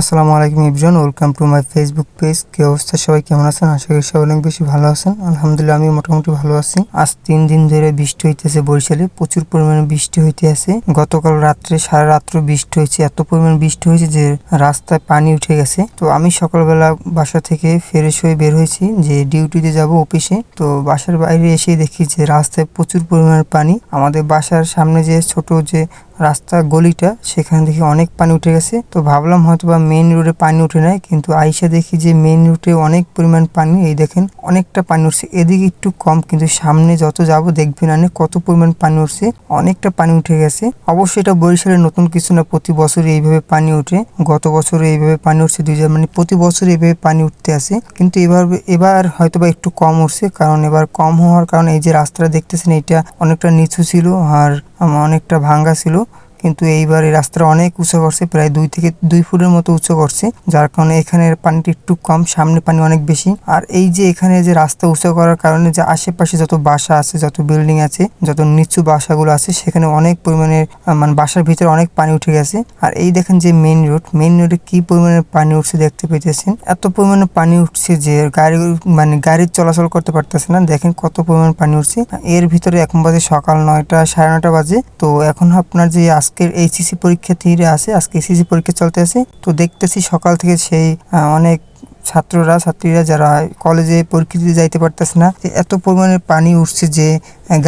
আসসালামু আলাইকুম ইবজন welcome to my Facebook page কি অবস্থা? সবাই কেমন আছেন? আশা করি সবাই অনেক বেশি ভালো আছেন। আলহামদুলিল্লাহ আমি মোটামুটি ভালো আছি। আজ তিন দিন ধরে বৃষ্টি হইতেছে বরিশালে। প্রচুর পরিমাণে বৃষ্টি হইতে আছে গতকাল রাত্রে, সারা রাত্র বৃষ্টি হয়েছে। এত পরিমাণ বৃষ্টি হয়েছে যে রাস্তায় পানি উঠে গেছে। তো আমি সকালবেলা বাসা থেকে ফ্রেশ হয়ে বের হয়েছি যে ডিউটিতে যাব অফিসে। তো বাসার বাইরে এসে দেখি যে রাস্তায় প্রচুর পরিমাণে পানি। আমাদের বাসার সামনে যে ছোট যে রাস্তা গলিটা, সেখান থেকে অনেক পানি উঠে গেছে। তো ভাবলাম হয়তো বা মেইন রোডে পানি উঠে নাই কিন্তু আইসা দেখি যে মেইন রোডে অনেক পরিমাণ পানি, এই দেখেন অনেকটা পানি উঠছে। এদিকে একটু কম, কিন্তু সামনে যত যাব দেখবেন আনে কত পরিমাণ পানি উঠছে, অনেকটা পানি উঠে গেছে। অবশ্যই এটা বরিশালের নতুন কিছু না, প্রতি বছর এইভাবে পানি উঠে। গত বছর এইভাবে পানি উঠছে, দুই হাজার মানে প্রতি বছর এইভাবে পানি উঠতে আসে কিন্তু এবার এবার হয়তো বা একটু কম উঠছে, কারণ এবার কম হওয়ার কারণে এই যে রাস্তাটা দেখতেছেন এটা অনেকটা নিচু ছিল। আর অনেকটা ভাঙ্গা ছিল। কিন্তু এইবার এই রাস্তাটা অনেক উঁচু করছে প্রায় দুই থেকে দুই ফুটের মতো উঁচু করছে যার কারণে এখানের পানিটা একটু কম সামনে পানি অনেক বেশি। আর এই যে এখানে যে রাস্তা উঁচু করার কারণে যে আশেপাশে যত বাসা আছে যত বিল্ডিং আছে যত নিচু বাসাগুলো আছে সেখানে অনেক পরিমাণে আহ, মানে বাসার ভিতরে অনেক পানি উঠে গেছে। আর এই দেখেন যে মেইন রোড মেইন রোডে কি পরিমাণে পানি উঠছে দেখতে পেতেছেন? এত পরিমাণে পানি উঠছে যে গাড়ি মানে গাড়ির চলাচল করতে পারতেছে না। দেখেন কত পরিমাণ পানি উঠছে। এর ভিতরে এখন বাজে সকাল নয়টা সাড়ে নয়টা বাজে। তো এখন আপনার যে আজকের এইচএসসি পরীক্ষার্থীরা আছে, আজকে এইচএসসি পরীক্ষা চলতে আছে। তো দেখতেছি সকাল থেকে সেই অনেক ছাত্ররা, ছাত্রীরা যারা কলেজে পরীক্ষা দিতে যাইতে পারতেছে না এত পরিমাণে পানি উঠছে যে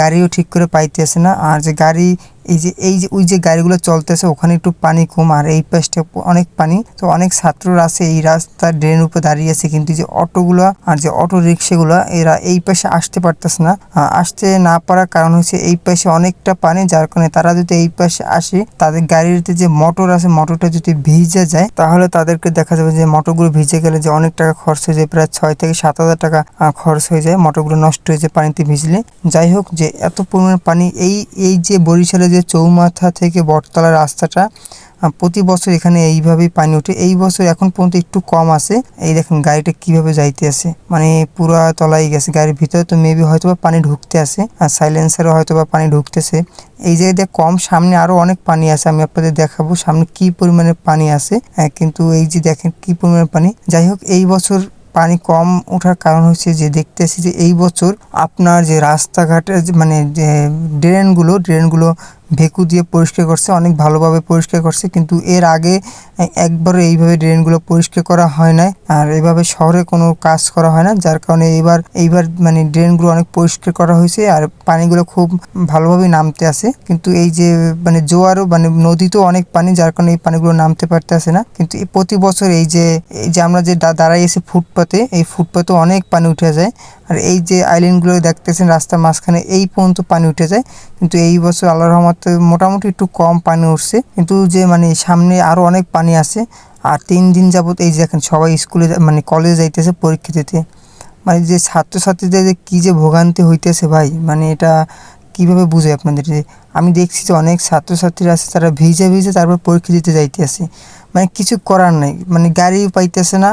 গাড়িও ঠিক করে পাইতেছে না। আর যে গাড়ি এই যে এই যে, ওই যে গাড়িগুলো চলতেছে, ওখানে একটু পানি কম, আর এই পাশটা অনেক পানি। তো অনেক ছাত্ররা আছে এই রাস্তার ড্রেন উপর দাঁড়িয়ে আছে, কিন্তু যে অটোগুলো আর যে অটো রিক্সাগুলো এরা এই পাশে আসতে পারতেছে না। আসতে না পারার কারণ হচ্ছে এই পাশে অনেকটা পানি, যার কারণে তারা যদি এই পাশে আসে, তাদের গাড়িতে যে মোটর আছে, মোটরটা যদি ভিজে যায়, তাহলে তাদেরকে দেখা যাবে যে মোটরগুলো ভিজে গেলে যে অনেক টাকা খরচ হয়ে যায়, প্রায় ছয় থেকে সাত হাজার টাকা খরচ হয়ে যায় মোটরগুলো নষ্ট হয়ে যায় পানিতে ভিজলে। যাই হোক, যে এত পরিমাণ পানি, এই এই যে বরিশালে যে চৌমাথা থেকে বটতলা রাস্তাটা প্রতি বছর এখানে এইভাবেই পানি ওঠে। এই বছর এখন পর্যন্ত একটু কম আছে। এই দেখেন গাড়িটা কীভাবে যাইতে আছে। মানে পুরা তলায় গেছে। গাড়ির ভিতরে তো মেবি হয়তো বা পানি ঢুকতে আছে আর সাইলেন্সারও হয়তো বা পানি ঢুকতেছে। এই জায়গায় কম সামনে আরও অনেক পানি আছে। আমি আপনাদের দেখাবো সামনে কি পরিমাণে পানি আছে। হ্যাঁ, কিন্তু এই যে দেখেন কি পরিমাণে পানি। যাই হোক এই বছর পানি কম ওঠার কারণ হচ্ছে যে দেখতে দেখতেছি যে এই বছর আপনার যে রাস্তাঘাটের মানে যে ড্রেনগুলো ড্রেনগুলো ভেকু দিয়ে পরিষ্কার করছে, অনেক ভালোভাবে পরিষ্কার করছে, কিন্তু এর আগে একবারও এইভাবে ড্রেনগুলো পরিষ্কার করা হয় না আর এইভাবে শহরে কোনো কাজ করা হয় না, যার কারণে এইবার এইবার মানে ড্রেনগুলো অনেক পরিষ্কার করা হয়েছে আর পানিগুলো খুব ভালোভাবে নামতে আসে কিন্তু এই যে মানে জোয়ারও মানে নদীতেও অনেক পানি, যার কারণে এই পানিগুলো নামতে পারতে আসে না, কিন্তু প্রতি বছর এই যে এই যে আমরা যে দাঁড়াই আছি ফুটপাতে, এই ফুটপাতে অনেক পানি উঠে যায়, আর এই যে আইল্যান্ডগুলো দেখতেছেন রাস্তার মাঝখানে, এই পর্যন্ত পানি উঠে যায় কিন্তু এই বছর আল্লাহ রহমতে মোটামুটি একটু কম পানি উঠছে। কিন্তু যে মানে সামনে আরও অনেক পানি আছে, আর তিন দিন যাবত এই যে দেখেন সবাই স্কুলে মানে কলেজে যাইতেছে পরীক্ষা দিতে। মানে যে ছাত্রছাত্রীদের যে কী যে ভোগান্তি হইতেছে ভাই মানে এটা কীভাবে বুঝে আপনাদের? যে আমি দেখছি যে অনেক ছাত্রছাত্রীরা আছে, তারা ভিজে ভিজে তারপর পরীক্ষা দিতে যাইতে যাইতেছে। মানে কিছু করার নাই মানে গাড়ি পাইতেছে না।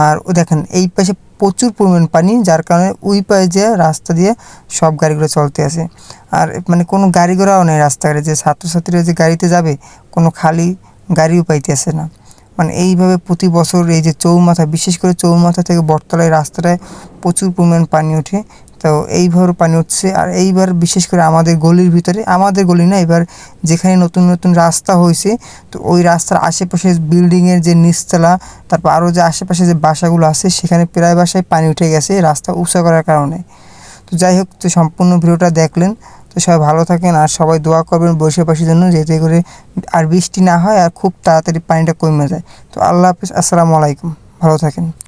আর ও দেখেন, এই পাশে প্রচুর পরিমাণ পানি, যার কারণে ওই পায়ে যে রাস্তা দিয়ে সব গাড়িগুলো চলতে আছে। আর মানে কোনো গাড়ি ঘোড়াও নেই রাস্তাঘাটে, যে ছাত্রছাত্রীরা যে গাড়িতে যাবে, কোনো খালি গাড়িও পাইতে পাইতেছে না। মানে এইভাবে প্রতি বছর এই যে চৌমাথা, বিশেষ করে চৌমাথা থেকে বটতলায় রাস্তাটায় প্রচুর পরিমাণ পানি ওঠে। তো এইভাবে পানি উঠছে আর এইবার বিশেষ করে আমাদের গলির ভিতরে, আমাদের গলি না এবার যেখানে নতুন নতুন রাস্তা হয়েছে, তো ওই রাস্তার আশেপাশে বিল্ডিংয়ের যে নিচতলা, তারপর আরও যে আশেপাশে যে বাসাগুলো আছে, সেখানে প্রায় বাসায় পানি উঠে গেছে রাস্তা উঁচা করার কারণে। তো যাই হোক, তো সম্পূর্ণ ভিডিওটা দেখলেন। তো সবাই ভালো থাকেন আর সবাই দোয়া করবেন বৈশাপাশির জন্য যেতে করে আর বৃষ্টি না হয় আর খুব তাড়াতাড়ি পানিটা কমে যায়। তো আল্লাহ হাফিজ, আসসালামু আলাইকুম। ভালো থাকেন।